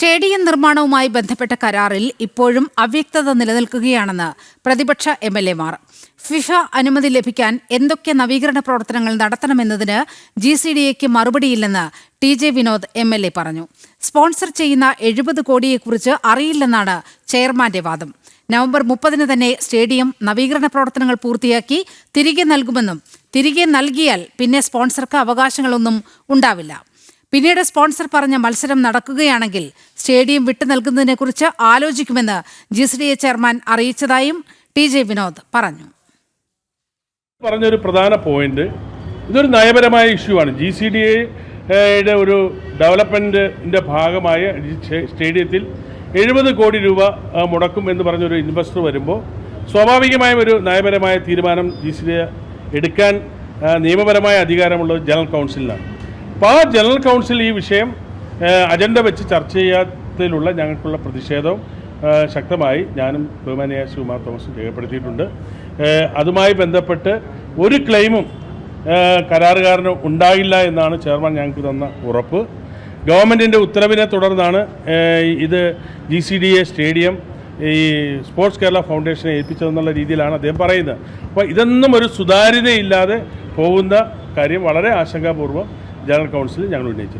Stadium നിർമ്മാണവുമായി ബന്ധപ്പെട്ട കരാറിൽ ഇപ്പോഴും അവ്യക്തത നിലനിൽക്കുകയാണെന്ന് പ്രതിപക്ഷ എം എൽ എമാർ ഫിഫ അനുമതി ലഭിക്കാൻ എന്തൊക്കെ നവീകരണ പ്രവർത്തനങ്ങൾ നടത്തണമെന്നതിന് ജി സി ഡി എക്ക് മറുപടിയില്ലെന്ന് T J Vinod M L A പറഞ്ഞു. സ്പോൺസർ ചെയ്യുന്ന എഴുപത് കോടിയെക്കുറിച്ച് അറിയില്ലെന്നാണ് ചെയർമാന്റെ വാദം. നവംബർ മുപ്പതിന് തന്നെ സ്റ്റേഡിയം നവീകരണ പ്രവർത്തനങ്ങൾ പൂർത്തിയാക്കി തിരികെ നൽകുമെന്നും തിരികെ നൽകിയാൽ പിന്നെ സ്പോൺസർക്ക് അവകാശങ്ങളൊന്നും ഉണ്ടാവില്ല. പിന്നീട് സ്പോൺസർ പറഞ്ഞ മത്സരം നടക്കുകയാണെങ്കിൽ സ്റ്റേഡിയം വിട്ടു നൽകുന്നതിനെക്കുറിച്ച് ആലോചിക്കുമെന്ന് G C D A chairman അറിയിച്ചതായും ടി ജെ വിനോദ് പറഞ്ഞു. പറഞ്ഞൊരു പ്രധാന പോയിന്റ് ഇതൊരു നയപരമായ ഇഷ്യൂ ആണ്. ജി സി ഡി എയുടെ ഒരു ഡെവലപ്മെന്റിന്റെ ഭാഗമായ സ്റ്റേഡിയത്തിൽ എഴുപത് കോടി രൂപ മുടക്കും എന്ന് പറഞ്ഞൊരു ഇൻവെസ്റ്റർ വരുമ്പോൾ സ്വാഭാവികമായും ഒരു നയപരമായ തീരുമാനം ജി സി ഡി എടുക്കാൻ നിയമപരമായ അധികാരമുള്ളത് ജനറൽ കൗൺസിലിനാണ് അപ്പോൾ ആ ജനറൽ കൗൺസിൽ ഈ വിഷയം അജണ്ട വെച്ച് ചർച്ച ചെയ്യാത്തതിലുള്ള ഞങ്ങൾക്കുള്ള പ്രതിഷേധവും ശക്തമായി ഞാനും ബഹുമാനിയായ ശിവകുമാർ തോമസും രേഖപ്പെടുത്തിയിട്ടുണ്ട്. അതുമായി ബന്ധപ്പെട്ട് ഒരു ക്ലെയിമും കരാറുകാരന് ഉണ്ടാകില്ല എന്നാണ് ചെയർമാൻ ഞങ്ങൾക്ക് തന്ന ഉറപ്പ്. ഗവൺമെന്റിന്റെ ഉത്തരവിനെ തുടർന്നാണ് ഇത് G C D A stadium ഈ സ്പോർട്സ് കേരള ഫൗണ്ടേഷനെ ഏൽപ്പിച്ചതെന്നുള്ള രീതിയിലാണ് അദ്ദേഹം പറയുന്നത്. അപ്പോൾ ഇതൊന്നും ഒരു സുതാര്യതയില്ലാതെ പോകുന്ന കാര്യം വളരെ ആശങ്കാപൂർവം ജനറൽ കൗൺസിലിൽ ഞങ്ങൾ ഉന്നയിച്ചു